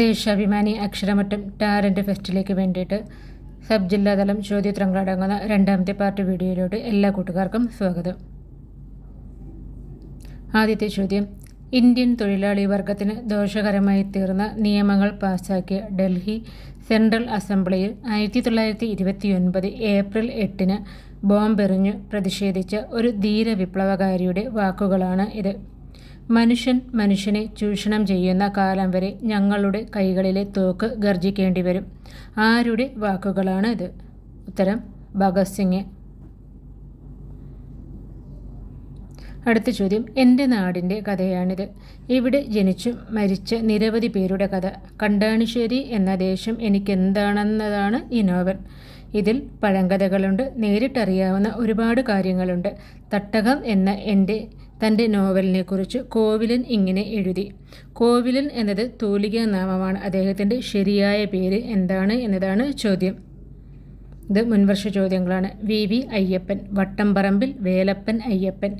Deshabhimani അക്ഷരമറ്റം talent ഫെസ്റ്റിലേക്ക് വേണ്ടിയിട്ട് sub ജില്ലാതലം ചോദ്യോത്തരങ്ങളടങ്ങുന്ന രണ്ടാമത്തെ part വീഡിയോയിലോട്ട് എല്ലാ കൂട്ടുകാർക്കും സ്വാഗതം. ആദ്യത്തെ ചോദ്യം ഇന്ത്യൻ തൊഴിലാളി വർഗത്തിന് ദോഷകരമായി തീർന്ന നിയമങ്ങൾ പാസാക്കിയ ഡൽഹി സെൻട്രൽ അസംബ്ലിയിൽ ആയിരത്തി തൊള്ളായിരത്തി ഇരുപത്തി ഒൻപത് ഏപ്രിൽ എട്ടിന് ബോംബെറിഞ്ഞു പ്രതിഷേധിച്ച ഒരു ധീര വിപ്ലവകാരിയുടെ വാക്കുകളാണ് ഇത്. മനുഷ്യൻ മനുഷ്യനെ ചൂഷണം ചെയ്യുന്ന കാലം വരെ ഞങ്ങളുടെ കൈകളിലെ തോക്ക് ഗർജിക്കേണ്ടി വരും. ആരുടെ വാക്കുകളാണ് ഇത്? ഉത്തരം ഭഗത് സിംഗ്. അടുത്ത ചോദ്യം എന്റെ നാടിന്റെ കഥയാണിത്. ഇവിടെ ജനിച്ചു മരിച്ച നിരവധി പേരുടെ കഥ. കണ്ടാണിശ്ശേരി എന്ന ദേശം എനിക്കെന്താണെന്നതാണ് ഈ നോവൽ. ഇതിൽ പഴങ്കഥകളുണ്ട് നേരിട്ടറിയാവുന്ന ഒരുപാട് കാര്യങ്ങളുണ്ട്. തട്ടകം എന്ന എന്റെ തന്റെ നോവലിനെക്കുറിച്ച് കോവിലൻ ഇങ്ങനെ എഴുതി. കോവിലൻ എന്നത് തൂലിക നാമമാണ്. അദ്ദേഹത്തിന്റെ ശരിയായ പേര് എന്താണ് എന്നതാണ് ചോദ്യം. ഇത് മുൻവർഷ ചോദ്യങ്ങളാണ്. വി. വി. അയ്യപ്പൻ. വട്ടംപറമ്പിൽ വേലപ്പൻ അയ്യപ്പൻ.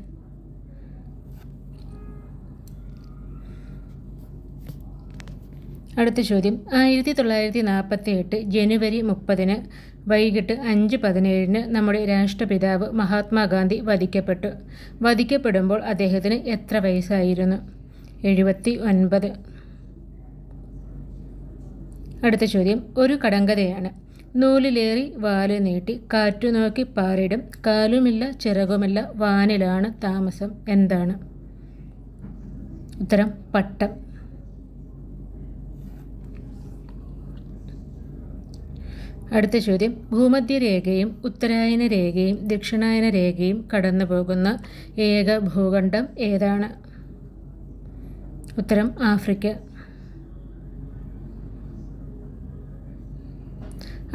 അടുത്ത ചോദ്യം. ആയിരത്തി തൊള്ളായിരത്തി നാൽപ്പത്തി എട്ട് ജനുവരി മുപ്പതിന് വൈകിട്ട് അഞ്ച് പതിനേഴിന് നമ്മുടെ രാഷ്ട്രപിതാവ് മഹാത്മാഗാന്ധി വധിക്കപ്പെട്ടു. വധിക്കപ്പെടുമ്പോൾ അദ്ദേഹത്തിന് എത്ര വയസ്സായിരുന്നു? എഴുപത്തി ഒൻപത്. അടുത്ത ചോദ്യം. ഒരു കടങ്കഥയാണ്. നൂലിലേറി വാൽ നീട്ടി കാറ്റു നോക്കി പാറിടും. കാലുമില്ല ചിറകുമില്ല വാനിലാണ് താമസം. എന്താണ്? ഉത്തരം പട്ടം. അടുത്ത ചോദ്യം. ഭൂമധ്യരേഖയും ഉത്തരായന രേഖയും ദക്ഷിണായന രേഖയും കടന്നു പോകുന്ന ഏക ഭൂഖണ്ഡം ഏതാണ്? ഉത്തരം ആഫ്രിക്ക.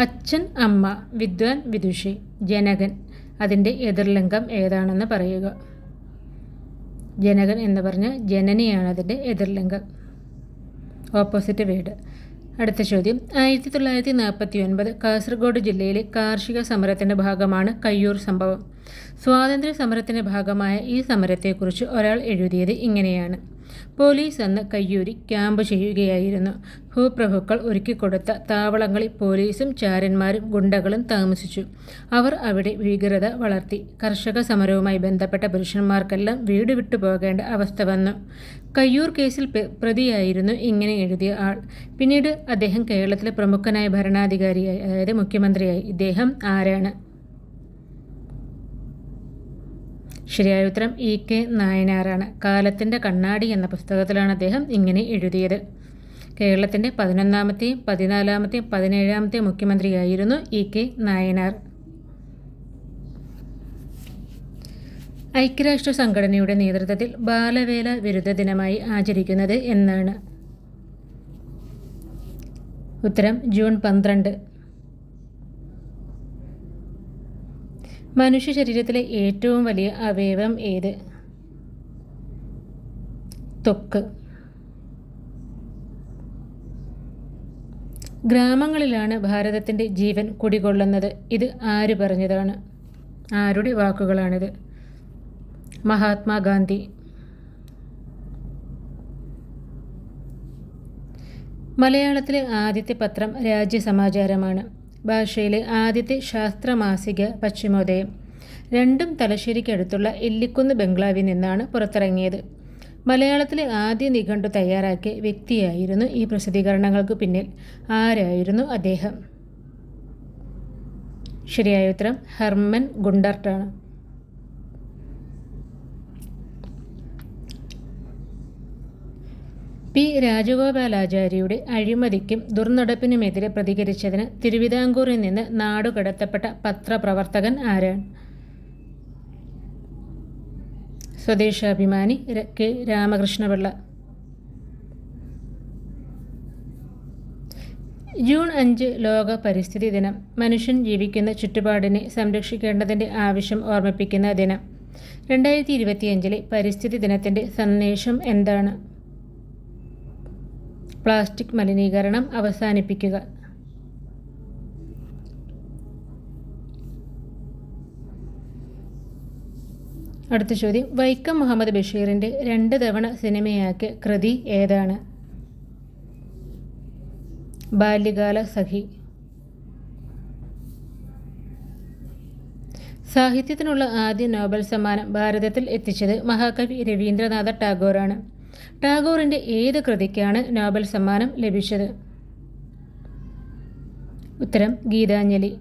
അച്ഛൻ അമ്മ വിദ്വാൻ വിദുഷി ജനകൻ. അതിന്റെ എതിർലിംഗം ഏതാണെന്ന് പറയുക. ജനകൻ എന്ന് പറഞ്ഞാൽ ജനനിയാണ് അതിന്റെ എതിർലിംഗം. ഓപ്പോസിറ്റ് വീട്. അടുത്ത ചോദ്യം. ആയിരത്തി തൊള്ളായിരത്തി നാൽപ്പത്തി ഒൻപത് കാസർഗോഡ് ജില്ലയിലെ കാർഷിക സമരത്തിന്റെ ഭാഗമാണ് കയ്യൂർ സംഭവം. സ്വാതന്ത്ര്യ സമരത്തിന്റെ ഭാഗമായ ഈ സമരത്തെക്കുറിച്ച് ഒരാൾ എഴുതിയത് ഇങ്ങനെയാണ്. പോലീസ് അന്ന് കയ്യൂരി ക്യാമ്പ് ചെയ്യുകയായിരുന്നു. ഭൂപ്രഭുക്കൾ ഒരുക്കിക്കൊടുത്ത താവളങ്ങളിൽ പോലീസും ചാരന്മാരും ഗുണ്ടകളും താമസിച്ചു. അവർ അവിടെ ഭീകരത വളർത്തി. കർഷക സമരവുമായി ബന്ധപ്പെട്ട പുരുഷന്മാർക്കെല്ലാം വീട് വിട്ടുപോകേണ്ട അവസ്ഥ വന്നു. കയ്യൂർ കേസിൽ പ്രതിയായിരുന്നു ഇങ്ങനെ എഴുതിയ ആൾ. പിന്നീട് അദ്ദേഹം കേരളത്തിലെ പ്രമുഖനായ ഭരണാധികാരിയായി അതായത് മുഖ്യമന്ത്രിയായി. ഇദ്ദേഹം ആരാണ്? ശരിയായ ഉത്തരം ഇ കെ നായനാറാണ് കാലത്തിന്റെ കണ്ണാടി എന്ന പുസ്തകത്തിലാണ് അദ്ദേഹം ഇങ്ങനെ എഴുതിയത്. കേരളത്തിന്റെ പതിനൊന്നാമത്തെയും പതിനാലാമത്തെയും പതിനേഴാമത്തെയും മുഖ്യമന്ത്രിയായിരുന്നു ഇ കെ നായനാർ. ഐക്യരാഷ്ട്ര സംഘടനയുടെ നേതൃത്വത്തിൽ ബാലവേല വിരുദ്ധ ദിനമായി ആചരിക്കുന്നത് എന്നാണ്. ഉത്തരം ജൂൺ പന്ത്രണ്ട്. മനുഷ്യ ശരീരത്തിലെ ഏറ്റവും വലിയ അവയവം ഏത്? തൊക്ക് ഗ്രാമങ്ങളിലാണ് ഭാരതത്തിന്റെ ജീവൻ കുടികൊള്ളുന്നത്. ഇത് ആര് പറഞ്ഞതാണ്? ആരുടെ വാക്കുകളാണിത്? മഹാത്മാഗാന്ധി. മലയാളത്തിലെ ആദ്യത്തെ പത്രം രാജ്യസമാചാരമാണ്. ഭാഷയിലെ ആദ്യത്തെ ശാസ്ത്രമാസിക പശ്ചിമോദയം. രണ്ടും തലശ്ശേരിക്കടുത്തുള്ള ഇല്ലിക്കുന്ന് ബംഗ്ലാവിൽ നിന്നാണ് പുറത്തിറങ്ങിയത്. മലയാളത്തിലെ ആദ്യ നിഘണ്ടു തയ്യാറാക്കിയ വ്യക്തിയായിരുന്നു ഈ പ്രസിദ്ധീകരണങ്ങൾക്ക് പിന്നിൽ ആരായിരുന്നു അദ്ദേഹം? ശരിയായ ഉത്തരം ഹെർമൻ ഗുണ്ടർട്ടാണ്. പി രാജഗോപാലാചാര്യയുടെ അഴിമതിക്കും ദുർനടപ്പിനുമെതിരെ പ്രതികരിച്ചതിന് തിരുവിതാംകൂറിൽ നിന്ന് നാടുകടത്തപ്പെട്ട പത്രപ്രവർത്തകൻ ആരാണ്? സ്വദേശാഭിമാനി കെ രാമകൃഷ്ണപിള്ള. ജൂൺ അഞ്ച് ലോക പരിസ്ഥിതി ദിനം മനുഷ്യൻ ജീവിക്കുന്ന ചുറ്റുപാടിനെ സംരക്ഷിക്കേണ്ടതിന്റെ ആവശ്യം ഓർമ്മിപ്പിക്കുന്ന ദിനം. രണ്ടായിരത്തി ഇരുപത്തിയഞ്ചിലെ പരിസ്ഥിതി ദിനത്തിന്റെ സന്ദേശം എന്താണ്? പ്ലാസ്റ്റിക് മലിനീകരണം അവസാനിപ്പിക്കുക. അടുത്ത ചോദ്യം. വൈക്കം മുഹമ്മദ് ബഷീറിന്റെ രണ്ട് തവണ സിനിമയാക്കിയ കൃതി ഏതാണ്? ബാല്യകാല സഖി. സാഹിത്യത്തിനുള്ള ആദ്യ നോബൽ സമ്മാനം ഭാരതത്തിൽ എത്തിച്ചത് മഹാകവി രവീന്ദ്രനാഥ ടാഗോറാണ്. ടാഗോറിന്റെ ഏത് കൃതിക്കാണ് നോബൽ സമ്മാനം ലഭിച്ചത്? ഉത്തരം ഗീതാഞ്ജലി.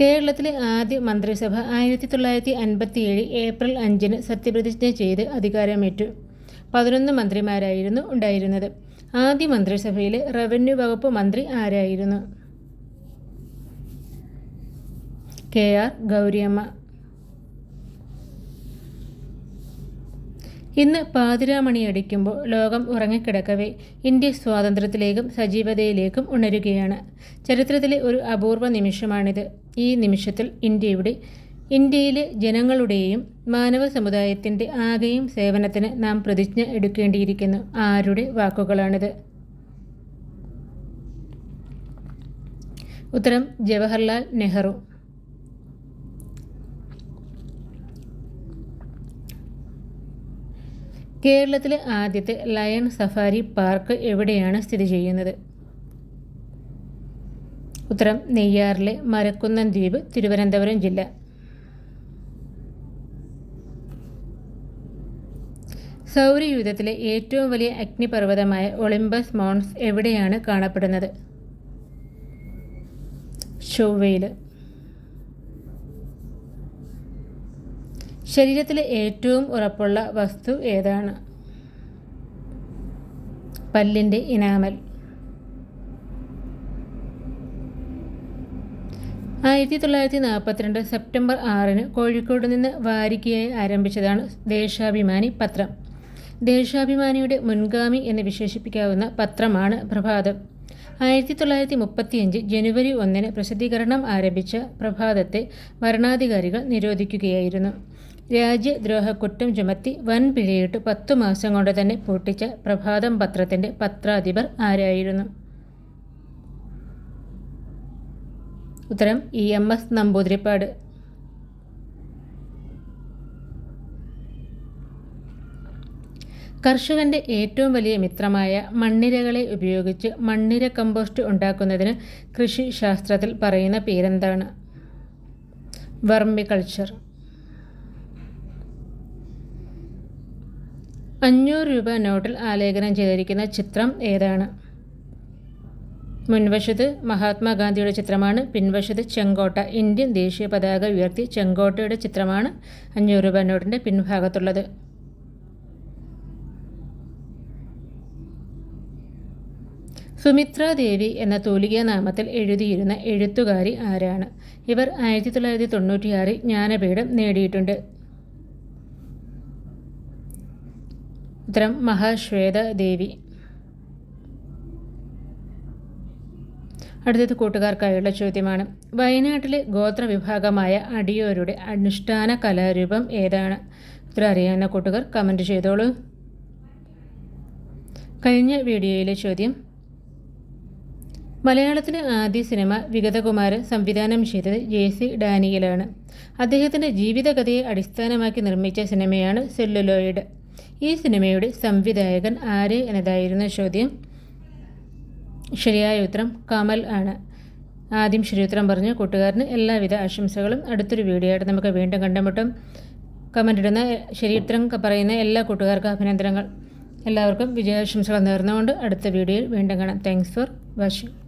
കേരളത്തിലെ ആദ്യ മന്ത്രിസഭ ആയിരത്തി തൊള്ളായിരത്തി അൻപത്തിയേഴ് ഏപ്രിൽ അഞ്ചിന് സത്യപ്രതിജ്ഞ ചെയ്ത് അധികാരമേറ്റു. പതിനൊന്ന് മന്ത്രിമാരായിരുന്നു ഉണ്ടായിരുന്നത്. ആദ്യ മന്ത്രിസഭയിലെ റവന്യൂ വകുപ്പ് മന്ത്രി ആരായിരുന്നു? കെ ആർ ഗൗരിയമ്മ. ഇന്ന് പാതിരാമണി അടിക്കുമ്പോൾ ലോകം ഉറങ്ങിക്കിടക്കവേ ഇന്ത്യ സ്വാതന്ത്ര്യത്തിലേക്കും സജീവതയിലേക്കും ഉണരുകയാണ്. ചരിത്രത്തിലെ ഒരു അപൂർവ നിമിഷമാണിത്. ഈ നിമിഷത്തിൽ ഇന്ത്യയുടെ ഇന്ത്യയിലെ ജനങ്ങളുടെയും മാനവ സമുദായത്തിന്റെ ആകെയും സേവനത്തിന് നാം പ്രതിജ്ഞ എടുക്കേണ്ടിയിരിക്കുന്നു. ആരുടെ വാക്കുകളാണിത്? ഉത്തരം ജവഹർലാൽ നെഹ്റു. കേരളത്തിലെ ആദ്യത്തെ ലയൺ സഫാരി പാർക്ക് എവിടെയാണ് സ്ഥിതി ചെയ്യുന്നത്? ഉത്തരം നെയ്യാറിലെ മരക്കുന്നൻ ദ്വീപ് തിരുവനന്തപുരം ജില്ല. സൗരയൂഥത്തിലെ ഏറ്റവും വലിയ അഗ്നിപർവതമായ ഒളിമ്പസ് മോൺസ് എവിടെയാണ് കാണപ്പെടുന്നത്? ചൊവ്വയിൽ ശരീരത്തിലെ ഏറ്റവും ഉറപ്പുള്ള വസ്തു ഏതാണ്? പല്ലിന്റെ ഇനാമൽ. ആയിരത്തി തൊള്ളായിരത്തി നാൽപ്പത്തിരണ്ട് സെപ്റ്റംബർ ആറിന് കോഴിക്കോട് നിന്ന് വാരികയായി ആരംഭിച്ചതാണ് ദേശാഭിമാനി പത്രം. ദേശാഭിമാനിയുടെ മുൻഗാമി എന്ന് വിശേഷിപ്പിക്കാവുന്ന പത്രമാണ് പ്രഭാതം. ആയിരത്തി തൊള്ളായിരത്തി മുപ്പത്തിയഞ്ച് ജനുവരി ഒന്നിന് പ്രസിദ്ധീകരണം ആരംഭിച്ച പ്രഭാതത്തെ ഭരണാധികാരികൾ നിരോധിക്കുകയായിരുന്നു. രാജ്യദ്രോഹക്കുറ്റം ചുമത്തി വൻ പിഴയിട്ട് പത്തു മാസം കൊണ്ട് തന്നെ പൂട്ടിച്ച പ്രഭാതം പത്രത്തിന്റെ പത്രാധിപർ ആരായിരുന്നു? ഉത്തരം ഇ. എം. എസ്. നമ്പൂതിരിപ്പാട്. കർഷകന്റെ ഏറ്റവും വലിയ മിത്രമായ മണ്ണിരകളെ ഉപയോഗിച്ച് മണ്ണിര കമ്പോസ്റ്റ് ഉണ്ടാക്കുന്നതിന് കൃഷി ശാസ്ത്രത്തിൽ പറയുന്ന പേരെന്താണ്? വർമികൾച്ചർ അഞ്ഞൂറ് രൂപ നോട്ടിൽ ആലേഖനം ചെയ്തിരിക്കുന്ന ചിത്രം ഏതാണ്? മുൻവശത്ത് മഹാത്മാഗാന്ധിയുടെ ചിത്രമാണ് പിൻവശത്ത് ചെങ്കോട്ട ഇന്ത്യൻ ദേശീയ പതാക ഉയർത്തി ചെങ്കോട്ടയുടെ ചിത്രമാണ് അഞ്ഞൂറ് രൂപ നോട്ടിന്റെ പിൻഭാഗത്തുള്ളത്. സുമിത്ര ദേവി എന്ന തൂലികാ നാമത്തിൽ എഴുതിയിരുന്ന എഴുത്തുകാരി ആരാണ്? ഇവർ ആയിരത്തി തൊള്ളായിരത്തി തൊണ്ണൂറ്റിയാറിൽ ജ്ഞാനപീഠം നേടിയിട്ടുണ്ട്. ഉത്തരം മഹാശ്വേത ദേവി. അടുത്തത് കൂട്ടുകാർക്കായുള്ള ചോദ്യമാണ്. വയനാട്ടിലെ ഗോത്രവിഭാഗമായ അടിയോരുടെ അനുഷ്ഠാന കലാരൂപം ഏതാണ്? ഉത്തരം അറിയാവുന്ന കൂട്ടുകാർ കമന്റ് ചെയ്തോളൂ. കഴിഞ്ഞ വീഡിയോയിലെ ചോദ്യം. മലയാളത്തിലെ ആദ്യ സിനിമ വിഗതകുമാരൻ സംവിധാനം ചെയ്തത് ജെ സി ഡാനിയലാണ്. അദ്ദേഹത്തിന്റെ ജീവിതകഥയെ അടിസ്ഥാനമാക്കി നിർമ്മിച്ച സിനിമയാണ് സെല്ലുലോയിഡ്. ഈ സിനിമയുടെ സംവിധായകൻ ആര് എന്നതായിരുന്നു ചോദ്യം. ശരിയായ ഉത്തരം കമൽ ആണ്. ആദ്യം ശരിയുത്തരം പറഞ്ഞ. കൂട്ടുകാരന് എല്ലാവിധ ആശംസകളും. അടുത്തൊരു വീഡിയോ ആയിട്ട് നമുക്ക് വീണ്ടും കണ്ടുമുട്ടും. കമന്റ് ഇടുന്ന ശരിയുത്തരം പറയുന്ന എല്ലാ കൂട്ടുകാർക്കും അഭിനന്ദനങ്ങൾ. എല്ലാവർക്കും വിജയാശംസകൾ നേർന്നുകൊണ്ട് അടുത്ത വീഡിയോയിൽ വീണ്ടും കാണാം. Thanks for watching